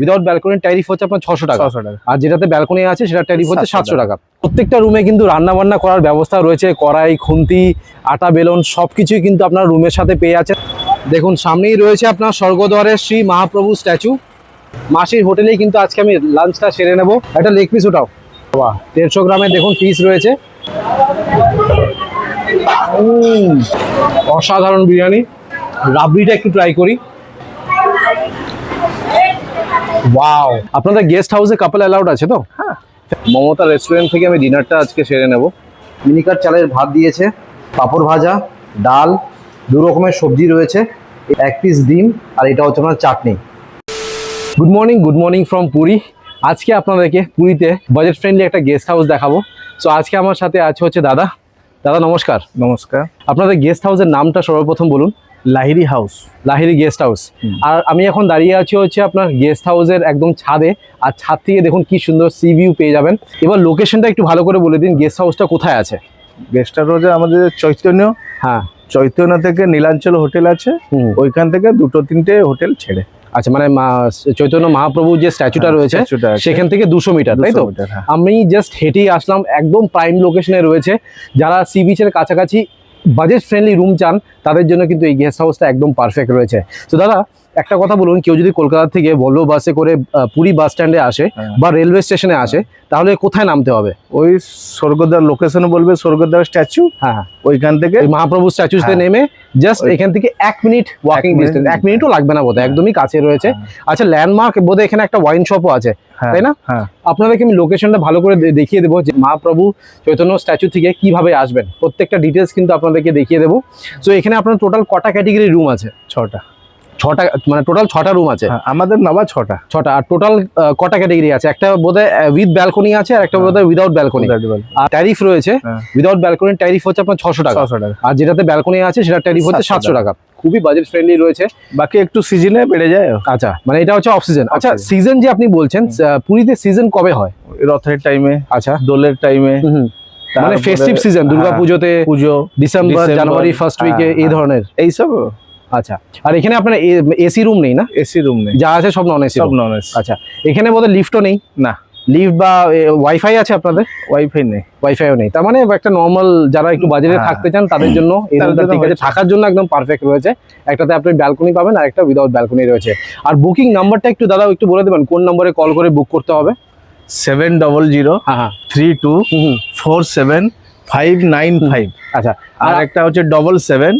Without ব্যালকনির tariff হচ্ছে আপনার ছশো টাকা। আর যেটাতে ব্যালকনি আছে সেটা ট্যারিফ হচ্ছে সাতশো টাকা। প্রত্যেকটা রুমে কিন্তু রান্না বান্না করার ব্যবস্থা রয়েছে কড়াই খুন্তি আটা বেলন সব কিছুই কিন্তু আপনার রুমের সাথে পেয়ে যাচ্ছে। দেখুন সামনেই রয়েছে আপনার স্বর্গদ্বারের শ্রী মহাপ্রভু স্ট্যাচু মাসির হোটেলেই কিন্তু আজকে আমি লাঞ্চটা সেরে নেব। একটা লেগ পিস ওটাও বাহ দেড়শো গ্রামের দেখুন পিস রয়েছে। অসাধারণ বিরিয়ানি। রাবড়িটা একটু ট্রাই করি। ওয়াও আপনাদের গেস্ট হাউসে কাপল অ্যালাউড আছে তো? হ্যাঁ। মমতা রেস্টুরেন্ট থেকে আমি ডিনারটা আজকে সেরে নেব। মিনিকার চালের ভাত দিয়েছে পাঁপড় ভাজা ডাল দু রকমের সবজি রয়েছে এক পিস ডিম আর এটা হচ্ছে আপনার chutney. Good morning good morning from Puri আজকে আপনাদেরকে পুরীতে বাজেট ফ্রেন্ডলি একটা গেস্ট হাউস দেখাবো। সো আজকে আমার সাথে আছে হচ্ছে দাদা। দাদা নমস্কার। নমস্কার। আপনাদের গেস্ট হাউসের নামটা সর্বপ্রথম বলুন। Lahiri house Lahiri guest house আর আমি এখন দাঁড়িয়ে আছি হচ্ছে আপনার গেস্ট হাউসের একদম ছাদে। আর ছাদ থেকে দেখুন কি সুন্দর সি ভিউ পেয়ে যাবেন। এবার লোকেশনটা একটু ভালো করে বলে দিন গেস্ট হাউসটা কোথায় আছে? গেস্ট হাউস আমাদের চৈতন্য। হ্যাঁ। চৈতন্য থেকে নীলাঞ্চল হোটেল আছে। ওইখান থেকে দুটো তিনটে হোটেল ছেড়ে। আচ্ছা মানে চৈতন্য মহাপ্রভুর যে স্ট্যাচুটা রয়েছে। সেখান থেকে দুশো মিটার তাই তো? হ্যাঁ। আমি জাস্ট হেঁটেই আসলাম একদম প্রাইম লোকেশনে রয়েছে। যারা সি বিচের কাছাকাছি বাজেট ফ্রেন্ডলি রুম চান, তাদের জন্য কিন্তু এই গেস্ট হাউসটা একদম পারফেক্ট রয়েছে। তো দাদা একটা কথা বলুন কেউ যদি কলকাতা থেকে ভলভো বাসে করে পুরী বাস স্ট্যান্ডে আসে হ্যাঁ। বা রেলওয়ে স্টেশনে আসে তাহলে কোথায় নামতে হবে? ওই স্বর্গদ্বার লোকেশন বলবে স্বর্গদ্বার স্ট্যাচু হ্যাঁ হ্যাঁ। ওইখান থেকে মহাপ্রভু স্ট্যাচুতে হ্যাঁ। নেমে জাস্ট এখান থেকে এক মিনিট ওয়াকিং ডিস্টেন্স এক মিনিটও লাগবে না বোধহয় হ্যাঁ। একদমই কাছে রয়েছে। আচ্ছা ল্যান্ডমার্ক বোধহয় এখানে একটা ওয়াইন শপও আছে হ্যাঁ, তাই না? হ্যাঁ। আপনাদেরকে আমি লোকেশনটা ভালো করে দেখিয়ে দেবো যে মহাপ্রভু চৈতন্য স্ট্যাচু থেকে কীভাবে আসবেন। প্রত্যেকটা ডিটেলস কিন্তু আপনাদেরকে দেখিয়ে দেবো। সো এখানে আপনার টোটাল কটা ক্যাটেগরি রুম আছে? ছটা। ছটা মানে টোটাল ছটা রুম আছে। হ্যাঁ, আমাদের নামা ছটা। ছটা আর টোটাল কটা ক্যাটেগরি আছে? একটা বোধহয় উইথ ব্যালকনি আছে আর একটা হ্যাঁ। বোধহয় উইদাউট ব্যালকনি আর ট্যারিফ রয়েছে। উইদাউট ব্যালকনির ট্যারিফ হচ্ছে আপনার ছশো টাকা। আর যেটাতে ব্যালকনি আছে সেটা ট্যারিফ হচ্ছে সাতশো টাকা। খুবই বাজেট ফ্রেন্ডলি রয়েছে। বাকি একটু সিজনে বেড়ে যায়। আচ্ছা মানে এটা হচ্ছে অফ সিজন আচ্ছা সিজন যে আপনি বলছেন পুরীতে সিজন কবে হয়? রথের টাইমে আচ্ছা। দোলের টাইমে। মানে ফেস্টিভ সিজন দুর্গা পুজোতে পুজো ডিসেম্বর জানুয়ারি ফার্স্ট উইকে এই হ্যাঁ। ধরনের। এইসব আচ্ছা আর এখানে আপনার এসি রুম নেই না? এসি রুম নেই। যা আছে সব নন এসি সব নন এসি আচ্ছা এখানে বোধহয় লিফটও নেই? না। লিফট বা ওয়াইফাই আছে আপনাদের? ওয়াইফাই নেই। ওয়াইফাইও নেই। তার মানে একটা নর্মাল যারা একটু বাজেটে হ্যাঁ। থাকতে চান তাদের জন্য ঠিক আছে। থাকার জন্য একদম পারফেক্ট রয়েছে। একটাতে আপনি ব্যালকনি পাবেন আর একটা উইদাউট ব্যালকনি রয়েছে। আর বুকিং নাম্বারটা একটু দাদা একটু বলে দেবেন কোন নম্বরে কল করে বুক করতে হবে? Seven double zero three two. Four seven five nine five আচ্ছা আর একটা হচ্ছে double seven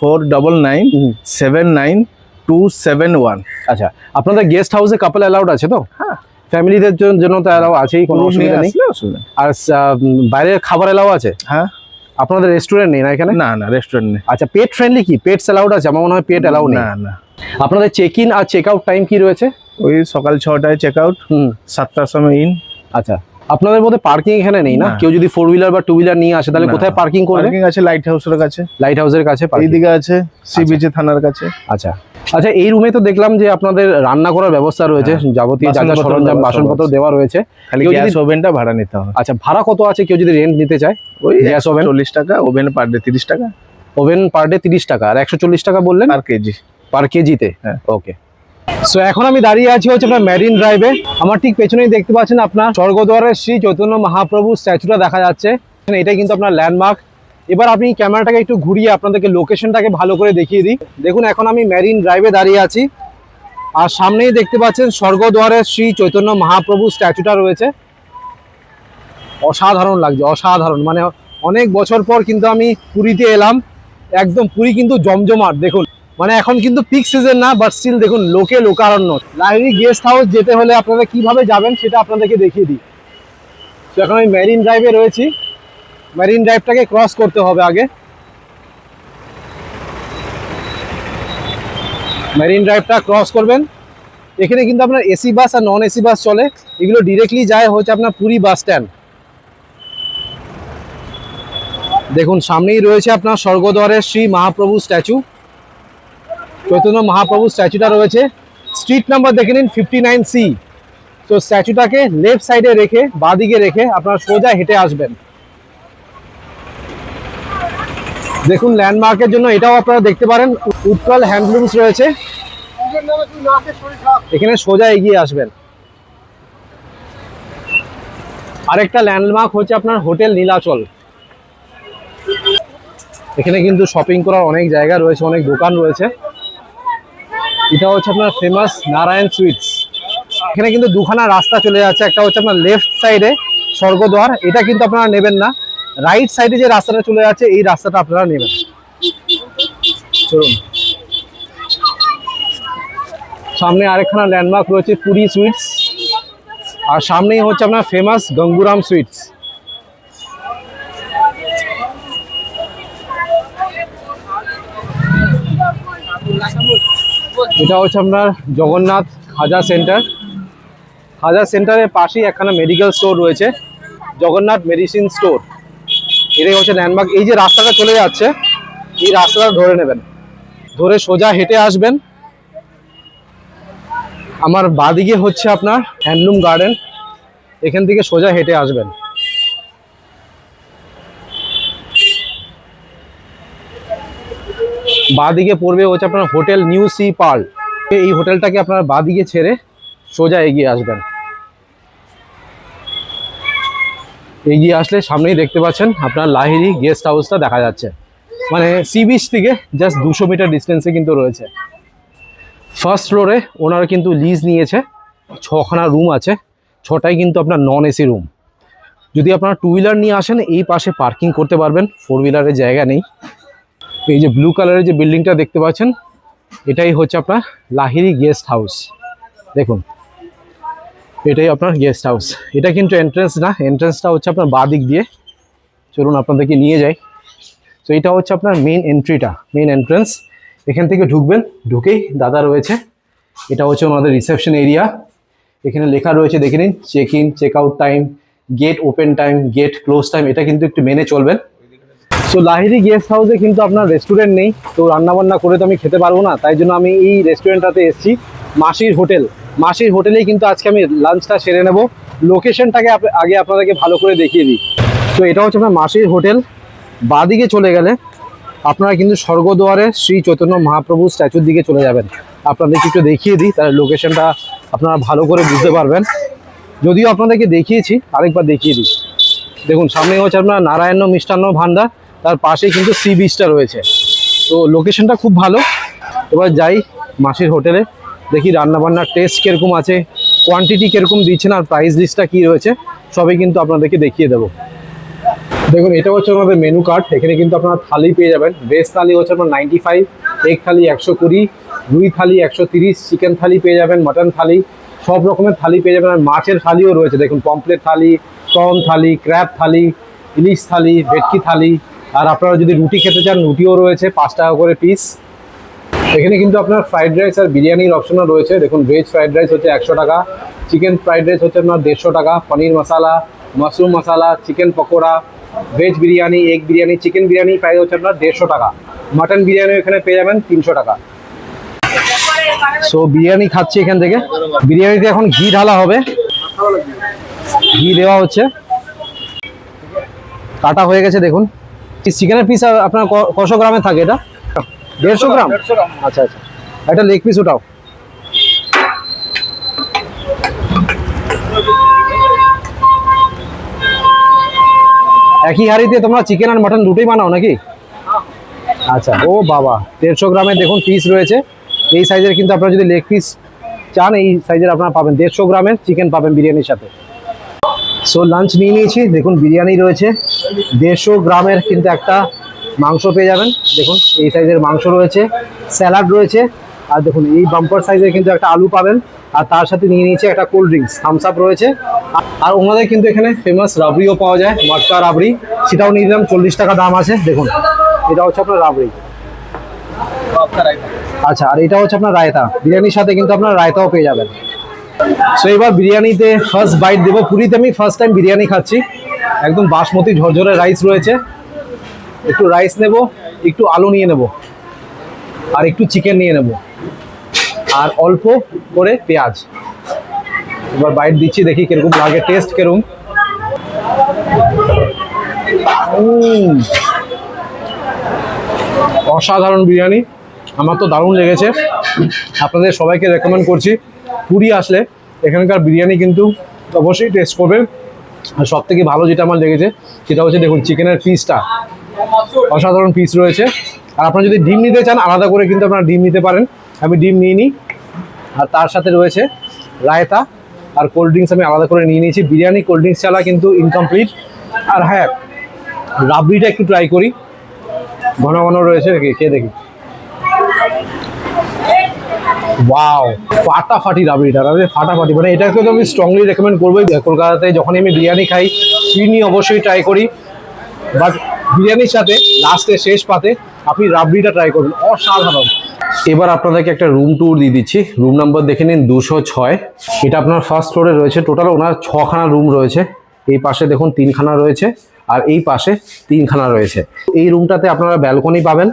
four double nine seven nine two seven one আচ্ছা আপনাদের গেস্ট হাউসে কাপল অ্যালাউড আছে তো? হ্যাঁ। ফ্যামিলিদের জন- জন্য তো অ্যালাউ আছেই কোনো অসুবিধা নেই। আর আহ, বাইরে খাবার অ্যালাউ আছে? হ্যাঁ। আপনাদের রেস্টুরেন্ট নেই না এখানে? না না রেস্টুরেন্ট নেই। আচ্ছা পেট ফ্রেন্ডলি কি? পেটস অ্যালাউড আছে? আমার মনে হয় পেট অ্যালাউ নেই। না না। আপনাদের চেক ইন আর চেক আউট টাইম কি রয়েছে? ওই সকাল ছটায় চেক আউট হুম। সাতটার সময় ইন আচ্ছা। আপনাদের মধ্যে পার্কিং এখানে নেই না। কেউ যদি ফোর হুইলার বা টু হুইলার নিয়ে আসে তাহলে কোথায় পার্কিং করবে? পার্কিং আছে লাইট হাউসের কাছে। লাইট হাউসের কাছে। এইদিকে আছে সি বিচে থানার কাছে। আচ্ছা। আচ্ছা এই রুমে তো দেখলাম যে আপনাদের রান্না করার ব্যবস্থা রয়েছে হ্যাঁ। যাবতীয় যা যা সরঞ্জাম বাসনপত্র দেওয়া রয়েছে। খালি গ্যাস ওভেনটা ভাড়া নিতে হবে। আচ্ছা ভাড়া কত আছে? কেউ যদি রেন্ট নিতে চায়? ওই গ্যাস ওভেন চল্লিশ টাকা ওভেন পার ডে তিরিশ টাকা। ওভেন পার ডে তিরিশ টাকা। আর একশো চল্লিশ টাকা বললেন? পার কেজি। পার কেজিতে? হ্যাঁ। ওকে সো এখন আমি দাঁড়িয়ে আছি হচ্ছে আপনার ম্যারিন ড্রাইভে আমার ঠিক পেছনেই দেখতে পাচ্ছেন আপনার স্বর্গদ্বারের শ্রী চৈতন্য মহাপ্রভু স্ট্যাচুটা দেখা যাচ্ছে। এটাই কিন্তু আপনার ল্যান্ডমার্ক এবার আপনি ক্যামেরাটাকে একটু ঘুরিয়ে আপনাদেরকে লোকেশনটাকে ভালো করে দেখিয়ে দিই। দেখুন, এখন আমি ম্যারিন ড্রাইভে দাঁড়িয়ে আছি। আর সামনেই দেখতে পাচ্ছেন স্বর্গদ্বারের শ্রী চৈতন্য মহাপ্রভু স্ট্যাচুটা রয়েছে। অসাধারণ লাগছে, অসাধারণ। মানে অনেক বছর পর কিন্তু আমি পুরীতে এলাম। একদম পুরী কিন্তু জমজমাট, দেখুন। মানে এখন কিন্তু পিক সিজন না বাট স্টিল দেখুন, লোকে লোকারণ্য। লাইব্রেরি গেস্ট হাউস যেতে হলে আপনারা কীভাবে যাবেন সেটা আপনাদেরকে দেখিয়ে দিই। তো এখন আমি ম্যারিন ড্রাইভে রয়েছি। ম্যারিন ড্রাইভটাকে ক্রস করতে হবে আগে। ম্যারিন ড্রাইভটা ক্রস করবেন। এখানে কিন্তু আপনার এসি বাস আর নন এসি বাস চলে। এগুলো ডিরেক্টলি যায় হচ্ছে আপনার পুরী বাস স্ট্যান্ড দেখুন, সামনেই রয়েছে আপনার স্বর্গদ্বারের শ্রী মহাপ্রভু স্ট্যাচু চৈতন্য মহাপ্রভু স্ট্যাচুটা রয়েছে। স্ট্রিট নাম্বার দেখে নিন ফিফটি নাইন সি তো স্ট্যাচুটাকে লেফট সাইডে রেখে, বাঁদিকে রেখে আপনারা সোজা হেঁটে আসবেন। দেখুন ল্যান্ডমার্কের জন্য এটাও আপনারা দেখতে পারেন, উৎকল হ্যান্ডলুমস রয়েছে। এখানে সোজা এগিয়ে আসবেন। আরেকটা ল্যান্ডমার্ক হচ্ছে আপনার হোটেল নীলাচল। এখানে কিন্তু শপিং করার অনেক জায়গা রয়েছে, অনেক দোকান রয়েছে। এটা হচ্ছে আপনার ফেমাস নারায়ণ সুইটস এখানে কিন্তু দুখানা রাস্তা চলে যাচ্ছে। একটা হচ্ছে আপনার লেফট সাইডে স্বর্গদ্বার। এটা কিন্তু আপনারা নেবেন না। রাইট সাইডে যে রাস্তাটা চলে যাচ্ছে, এই রাস্তাটা আপনারা নেবেন। চলুন। সামনে আরেকখানা ল্যান্ডমার্ক রয়েছে পুরী সুইটস আর সামনেই হচ্ছে আপনার ফেমাস গঙ্গুরাম সুইটস এটা হচ্ছে আপনার জগন্নাথ খাজা সেন্টার। খাজা সেন্টারের পাশেই একখানা মেডিকেল স্টোর রয়েছে, জগন্নাথ মেডিসিন স্টোর এটাই হচ্ছে ল্যান্ডমার্ক এই যে রাস্তাটা চলে যাচ্ছে, এই রাস্তাটা ধরে নেবেন। ধরে সোজা হেঁটে আসবেন। আমার বাদিকে হচ্ছে আপনার হ্যান্ডলুম গার্ডেন এখান থেকে সোজা হেঁটে আসবেন। বাদিকে পড়বে হচ্ছে আপনার হোটেল নিউ সি পার্ল। এই হোটেলটাকে আপনার বাদিকে ছেড়ে সোজা এগিয়ে আসবেন। এগিয়ে আসলে সামনেই দেখতে পাচ্ছেন আপনার লাহিরি গেস্ট হাউসটা দেখা যাচ্ছে। মানে সি বিচ থেকে জাস্ট দুশো মিটার ডিস্টেন্সে কিন্তু রয়েছে। ফার্স্ট ফ্লোরে ওনারা কিন্তু লিজ নিয়েছে। ছখানা রুম আছে। ছটাই কিন্তু আপনার নন এসি রুম যদি আপনারা টু হুইলার নিয়ে আসেন, এই পাশে পার্কিং করতে পারবেন। ফোর হুইলারের জায়গা নেই। এই যে ব্লু কালারের যে বিল্ডিংটা দেখতে পাচ্ছেন, এটাই হচ্ছে আপনার লাহিরি গেস্ট হাউস দেখুন, এটাই আপনার গেস্ট হাউস এটা কিন্তু এন্ট্রেন্স না এন্ট্রেন্সটা হচ্ছে আপনার বাঁ দিক দিয়ে। চলুন আপনাদেরকে নিয়ে যাই। তো এটা হচ্ছে আপনার মেন এন্ট্রিটা মেন এন্ট্রেন্স এখান থেকে ঢুকবেন, ঢুকেই দাদা রয়েছে। এটা হচ্ছে ওনাদের রিসেপশন এরিয়া এখানে লেখা রয়েছে, দেখে নিন check in check out time gate open time gate close time এটা কিন্তু একটু মেনে চলবেন। সো লাহিরি গেস্ট হাউসে কিন্তু আপনার রেস্টুরেন্ট নেই। তো রান্নাবান্না করে তো আমি খেতে পারব না, তাই জন্য আমি এই রেস্টুরেন্টটাতে এসেছি, মাসির হোটেল। মাসির হোটেলেই কিন্তু আজকে আমি লাঞ্চটা সেরে নেব। লোকেশনটাকে আগে আপনাদেরকে ভালো করে দেখিয়ে দিই। তো এটা হচ্ছে আপনার মাসির হোটেল। বাদিকে চলে গেলে আপনারা কিন্তু স্বর্গদ্বারে শ্রী চৈতন্য মহাপ্রভু স্ট্যাচুর দিকে চলে যাবেন। আপনাদেরকে একটু দেখিয়ে দিই, তাহলে লোকেশনটা আপনারা ভালো করে বুঝতে পারবেন। যদিও আপনাদেরকে দেখিয়েছি, আরেকবার দেখিয়ে দিই। দেখুন সামনে হচ্ছে আপনার নারায়ণ মিষ্টান্ন ভান্ডার তার পাশেই কিন্তু সি বিচটা রয়েছে। তো লোকেশনটা খুব ভালো। এবার যাই মাসির হোটেলে। দেখি রান্নাবান্নার টেস্ট কীরকম আছে কোয়ান্টিটি কীরকম দিচ্ছেন, আর প্রাইস লিস্টটা কী রয়েছে, সবই কিন্তু আপনাদেরকে দেখিয়ে দেবো। দেখুন, এটা হচ্ছে আমাদের মেনু কার্ড এখানে কিন্তু আপনারা থালি পেয়ে যাবেন। ভেজ থালি হচ্ছে আপনার নাইনটি ফাইভ এগ থালি একশো কুড়ি, রুই থালি একশো তিরিশ চিকেন থালি পেয়ে যাবেন মটন থালি। সব রকমের থালি পেয়ে যাবেন। আর মাছের থালিও রয়েছে। দেখুন pomfret thali prawn thali crab thali, ইলিশ থালি, ভেটকি থালি আর আপনারা যদি রুটি খেতে চান, রুটিও রয়েছে, পাঁচ টাকা করে পিস এখানে কিন্তু আপনার ফ্রাইড রাইস আর বিরিয়ানির অপশনও রয়েছে। দেখুন ভেজ ফ্রাইড রাইস হচ্ছে একশো টাকা চিকেন ফ্রাইড রাইস হচ্ছে আপনার দেড়শো টাকা, paneer masala, mushroom masala chicken pakora veg biryani egg biryani chicken biryani price হচ্ছে আপনার দেড়শো টাকা। মাটন বিরিয়ানি এখানে পেয়ে যাবেন তিনশো টাকা। সো বিরিয়ানি খাচ্ছি এখান থেকে। বিরিয়ানিতে এখন ঘি ঢালা হবে। ঘি দেওয়া হচ্ছে। কাটা হয়ে গেছে, দেখুন। চিকেনের পিস আপনার কশো গ্রামে থাকে এটা? দেড়শো গ্রাম? আচ্ছা আচ্ছা। একটা লেগ পিস ওটাও। একই হাঁড়িতে তোমরা চিকেন আর মাটন দুটোই বানাও নাকি? আচ্ছা ও বাবা দেড়শো গ্রামের দেখুন পিস রয়েছে। এই সাইজের কিন্তু আপনারা যদি লেগ পিস চান এই সাইজের আপনারা পাবেন। দেড়শো গ্রামের চিকেন পাবেন বিরিয়ানির সাথে। সো লাঞ্চ নিয়ে নিয়েছি। দেখুন বিরিয়ানি রয়েছে। দেড়শো গ্রামের কিন্তু একটা মাংস পেয়ে যাবেন। দেখুন, এই সাইজের মাংস রয়েছে, স্যালাড রয়েছে, আর দেখুন, এই বাম্পার সাইজের কিন্তু একটা আলু পাবেন, আর তার সাথে নিয়ে নিয়েছে একটা কোল্ড ড্রিঙ্কস থামস আপ রয়েছে। আর- ওনাদের কিন্তু এখানে ফেমাস রাবড়িও পাওয়া যায়, মটকা রাবড়ি, সেটাও নিয়ে নিলাম, চল্লিশ টাকা দাম আছে, দেখুন, এটা হচ্ছে আপনার রাবড়ি। আচ্ছা আর এটা হচ্ছে আপনার রায়তা, বিরিয়ানির সাথে কিন্তু আপনার রায়তাও পেয়ে যাবেন। সো এবার বিরিয়ানিতে ফার্স্ট বাইট দেবো, পুরীতে আমি ফার্স্ট টাইম বিরিয়ানি খাচ্ছি। একদম বাসমতি ঝরঝরে রাইস রয়েছে। একটু রাইস নেব, একটু আলু নিয়ে নেব, আর একটু চিকেন নিয়ে নেব, আর অল্প করে পেঁয়াজ। এবার বাইট দিচ্ছি, দেখি কীরকম লাগে টেস্ট কীরকম। অসাধারণ বিরিয়ানি, আমার তো দারুণ লেগেছে। আপনাদের সবাইকে রেকমেন্ড করছি, পুরী আসলে এখানকার বিরিয়ানি কিন্তু অবশ্যই টেস্ট করবেন। আর সব থেকে ভালো যেটা আমার লেগেছে, সেটা হচ্ছে দেখুন চিকেনের পিসটা অসাধারণ পিস রয়েছে। আর আপনারা যদি ডিম নিতে চান, আলাদা করে কিন্তু আপনারা ডিম নিতে পারেন। আমি ডিম নিয়ে নিই। আর তার সাথে রয়েছে রায়তা। আর কোল্ড ড্রিঙ্কস আমি আলাদা করে নিয়ে নিয়েছি। বিরিয়ানি কোল্ড ড্রিঙ্কস ছাড়া কিন্তু ইনকমপ্লিট আর হ্যাঁ রাবড়িটা একটু ট্রাই করি। ঘন ঘন রয়েছে খেয়ে দেখি। ওয়াও ফাটাফাটি রাবড়িটা রাবড়ি ফাটাফাটি। মানে এটাকে তো আমি স্ট্রংলি রেকমেন্ড করবোই। কলকাতাতে যখনই আমি বিরিয়ানি খাই, চিনি অবশ্যই ট্রাই করি। বাট বিরিয়ানির সাথে লাস্টে শেষ পাতে আপনি রাবড়িটা ট্রাই করবেন অসাধারণ। এবার আপনাদেরকে একটা রুম ট্যুর দিয়ে দিচ্ছি। রুম নাম্বার দেখে নিন, দুশো ছয়। এটা আপনার ফার্স্ট ফ্লোরে রয়েছে। টোটাল ওনার ছখানা রুম রয়েছে। এই পাশে দেখুন, তিনখানা রয়েছে। আর এই পাশে তিনখানা রয়েছে। এই রুমটাতে আপনারা ব্যালকনি পাবেন।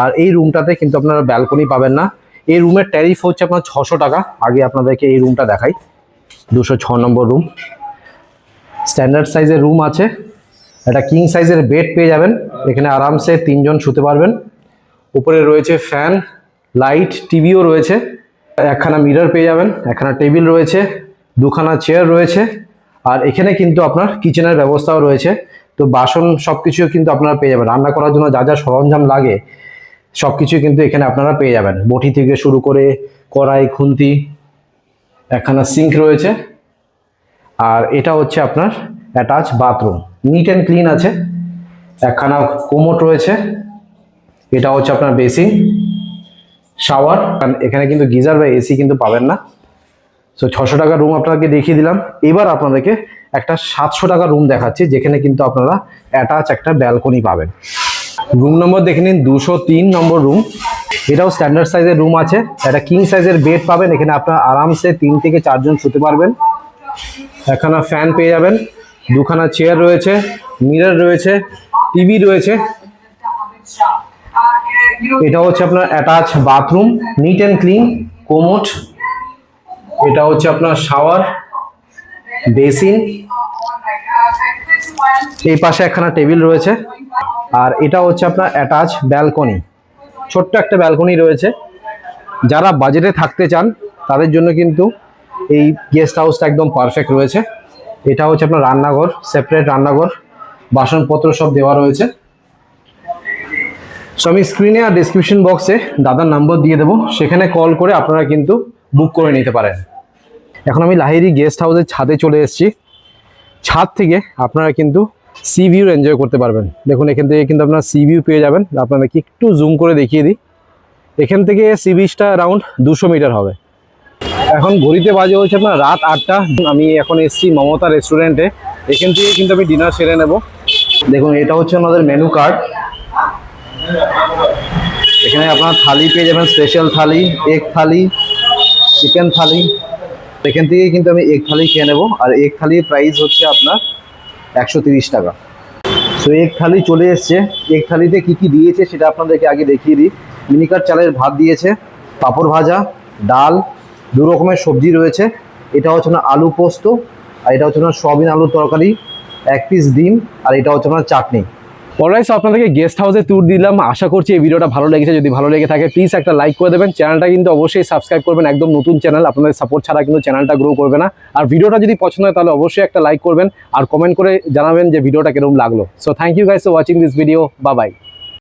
আর এই রুমটাতে কিন্তু আপনারা ব্যালকনি পাবেন না। এই রুমের ট্যারিফ হচ্ছে আপনার ছশো টাকা। আগে আপনাদেরকে এই রুমটা দেখাই। দুশো ছ নম্বর রুম স্ট্যান্ডার্ড সাইজের রুম আছে। একটা কিং সাইজের বেড পেয়ে যাবেন। এখানে আরামসে তিনজন শুতে পারবেন। উপরে রয়েছে ফ্যান লাইট টিভিও রয়েছে। একখানা মিরর পেয়ে যাবেন, একখানা টেবিল রয়েছে, দুখানা চেয়ার রয়েছে। আর এখানে কিন্তু আপনার কিচেনের ব্যবস্থাও রয়েছে। তো বাসন সব কিছু কিন্তু আপনারা পেয়ে যাবেন। রান্না করার জন্য যা যা সরঞ্জাম লাগে সব কিছু কিন্তু এখানে আপনারা পেয়ে যাবেন। বটি থেকে শুরু করে কড়াই, খুন্তি, একখানা সিঙ্ক রয়েছে। আর এটা হচ্ছে আপনার attach bathroom neat and clean আছে। একখানা কোমোট রয়েছে। এটা হচ্ছে আপনার বেসিন শাওয়ার এখানে কিন্তু গিজার বা এসি কিন্তু পাবেন না। সো ছশো টাকার রুম আপনাকে দেখিয়ে দিলাম। এবার আপনাদেরকে একটা সাতশো টাকার রুম দেখাচ্ছি, যেখানে কিন্তু আপনারা অ্যাটাচ একটা ব্যালকনি পাবেন। রুম নম্বর দেখে নিন, দুশো তিন নম্বর রুম। এটাও স্ট্যান্ডার্ড সাইজের রুম আছে। একটা কিং সাইজের বেড পাবেন, এখানে আপনার আরামসে তিন থেকে চারজন শুতে পারবেন। একখানা ফ্যান পেয়ে যাবেন, দুখানা চেয়ার রয়েছে মিরর রয়েছে টিভি রয়েছে। এটা হচ্ছে আপনার attach bathroom neat and clean commode এটা হচ্ছে আপনার শাওয়ার বেসিন এই পাশে একখানা টেবিল রয়েছে। আর এটা হচ্ছে আপনার অ্যাটাচ ব্যালকনি ছোট্ট একটা ব্যালকনি রয়েছে। যারা বাজেটে থাকতে চান, তাদের জন্য কিন্তু এই গেস্ট হাউসটা একদম পারফেক্ট রয়েছে। এটা হচ্ছে আপনার রান্নাঘর সেপারেট রান্নাঘর। বাসনপত্র সব দেওয়া রয়েছে। সো আমি স্ক্রিনে আর ডিসক্রিপশন বক্সে দাদার নাম্বার দিয়ে দেবো। সেখানে কল করে আপনারা কিন্তু বুক করে নিতে পারেন। এখন আমি লাহিরি গেস্ট হাউসের ছাদে চলে এসেছি। ছাদ থেকে আপনারা কিন্তু সি ভিউ এনজয় করতে পারবেন। দেখুন, এখান থেকে কিন্তু আপনারা সি ভিউ পেয়ে যাবেন। আপনাদেরকে একটু জুম করে দেখিয়ে দিই। এখান থেকে সি বিচটা অ্যারাউন্ড দুশো মিটার হবে। এখন ঘড়িতে বাজে হচ্ছে আপনার রাত আটটা। আমি এখন এসেছি মমতা রেস্টুরেন্টে এখান থেকে কিন্তু আমি ডিনার সেরে নেব। দেখুন, এটা হচ্ছে আমাদের মেনু কার্ড এখানে আপনার থালি পেয়ে যাবেন special thali egg thali chicken thali. এখান থেকে কিন্তু আমি এগ থালি খেয়ে নেব। আর এগ থালির প্রাইস হচ্ছে আপনার একশো তিরিশ টাকা। তো এক থালি চলে এসছে। এক থালিতে কী কী দিয়েছে সেটা আপনাদেরকে আগে দেখিয়ে দিই। মিনিকার চালের ভাত দিয়েছে, পাঁপড় ভাজা, ডাল, দু রকমের সবজি রয়েছে। এটা হচ্ছে না আলু পোস্ত, আর এটা হচ্ছে না সয়াবিন আলুর তরকারি, এক পিস ডিম, আর এটা হচ্ছে না চাটনি। অলরাইট আপনাদেরকে গেস্ট হাউসে ট্যুর দিলাম। আশা করছি এই ভিডিওটা ভালো লেগেছে। যদি ভালো লেগে থাকে প্লিজ একটা লাইক করে দেবেন। চ্যানেলটা কিন্তু অবশ্যই সাবস্ক্রাইব করবেন। একদম নতুন চ্যানেল আপনাদের সাপোর্ট ছাড়া কিন্তু চ্যানেলটা গ্রো করবে না। আর ভিডিওটা যদি পছন্দ হয়, তাহলে অবশ্যই একটা লাইক করবেন। আর কমেন্ট করে জানাবেন যে ভিডিওটা কীরকম লাগল। So thank you guys for watching this video bye bye